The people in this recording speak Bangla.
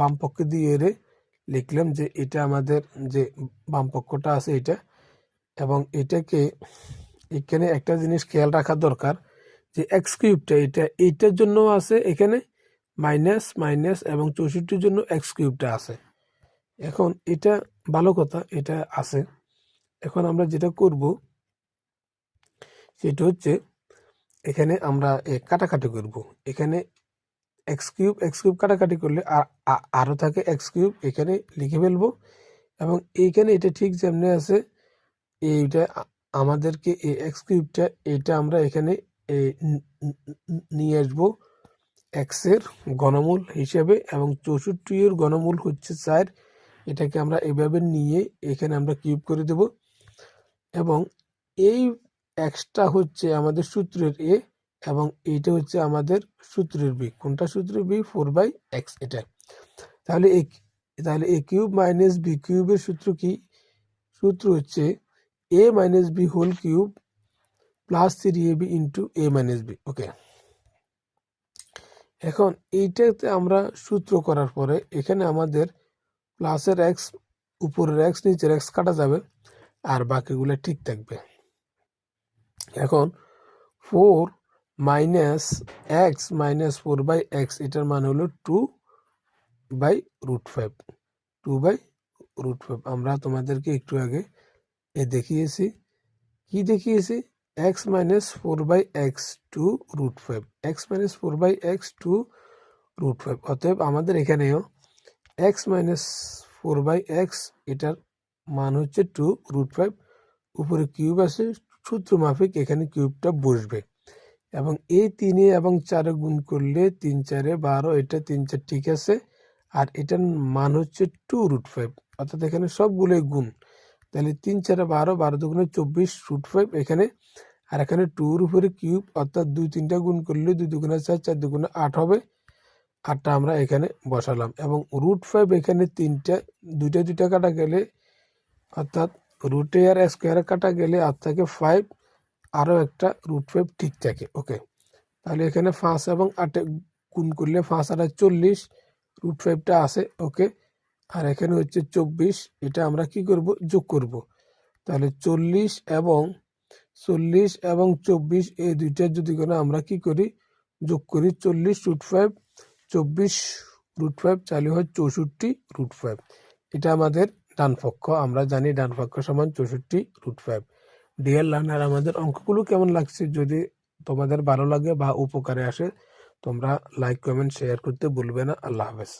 বাম পক্ষে দিয়ে রে লিখলাম যে এটা আমাদের যে বাম পক্ষটা আছে এটা। এবং এটাকে এখানে একটা জিনিস খেয়াল রাখা দরকার যে এক্স কিউবটা এটা এইটার জন্য আছে এখানে মাইনাস মাইনাস এবং চৌষট্টির জন্য এক্স কিউবটা আছে। এখন এটা ভালো কথা, এটা আছে। এখন আমরা যেটা করব সেটা হচ্ছে এখানে আমরা কাটাকাটি করব। এখানে এক্স কিউব এক্স কিউব কাটাকাটি করলে আরও থাকে এক্স কিউব এখানে লিখে ফেলব। এবং এইখানে এটা ঠিক যেমনি আছে, এইটা আমাদেরকে এই এক্স কিউবটা এটা আমরা এখানে নিয়ে আসব। এক্সের গণমূল হিসেবে এবং চৌষট্টি এর ঘনমূল হচ্ছে চার। এটাকে আমরা এভাবে নিয়ে এখানে আমরা কিউব করে দেব। এবং এই এক্সটা হচ্ছে আমাদের সূত্রের এ এবং এইটা হচ্ছে আমাদের সূত্রের বি কোনটা সূত্রের বি ফোর বাই এক্স এটা। তাহলে এ তাহলে এ কিউব মাইনাস বি কিউবের সূত্র কি? সূত্র হচ্ছে A minus B whole cube plus three A B into A minus B okay এখন এইটাতে আমরা সূত্র করার পরে এখানে আমাদের প্লাসের এক্স উপরের এক্স নিচের এক্স কাটা যাবে আর বাকিগুলো ঠিক থাকবে। এখন four minus X minus four by X এটার মানে হলো two by root five two by root five আমরা তোমাদেরকে একটু আগে এ দেখিয়েছি। কি দেখিয়েছি? X minus four by X two root five X minus four by X two root five অতএব আমাদের এখানেও X minus four by X এটার মান হচ্ছে টু রুট ফাইভ উপরে কিউব আছে সূত্র মাফিক এখানে কিউবটা বসবে। এবং এই তিনে এবং চারে গুণ করলে তিন চারে বারো, এটা তিন চার ঠিক আছে। আর এটার মান হচ্ছে টু রুট ফাইভ অর্থাৎ এখানে সবগুলোই গুণ। তাহলে তিন চারে বারো বারো দুগুণে চব্বিশ রুট ফাইভ এখানে। আর এখানে টুর উপরে কিউব অর্থাৎ দুই তিনটা গুণ করলে দুই দুগুণে চার চার দুগুণে আট হবে। আটটা আমরা এখানে বসালাম এবং রুট ফাইভ এখানে তিনটা, দুইটা দুইটা কাটা গেলে, অর্থাৎ রুটে আর স্কোয়ারে কাটা গেলে আর থাকে ফাইভ আরও একটা রুট ফাইভ ঠিক থাকে ওকে তাহলে এখানে পাঁচ এবং আটে গুণ করলে পাঁচ আর চল্লিশ রুট ফাইভটা আছে ওকে আর এখানে হচ্ছে চব্বিশ, এটা আমরা কি করব? যোগ করব। তাহলে চল্লিশ এবং চল্লিশ এবং চব্বিশ, এই দুইটা যদি কোনো আমরা কি করি? যোগ করি চল্লিশ রুট ফাইভ চব্বিশ রুট ফাইভ চালু হয় চৌষট্টি রুট ফাইভ এটা আমাদের ডান পক্ষ আমরা জানি ডান পক্ষ সমান চৌষট্টি রুট ফাইভ ডিএল লার্নার আমাদের অঙ্কগুলো কেমন লাগছে? যদি তোমাদের ভালো লাগে বা উপকারে আসে, তোমরা লাইক কমেন্ট শেয়ার করতে ভুলবে না। আল্লাহ হাফেজ।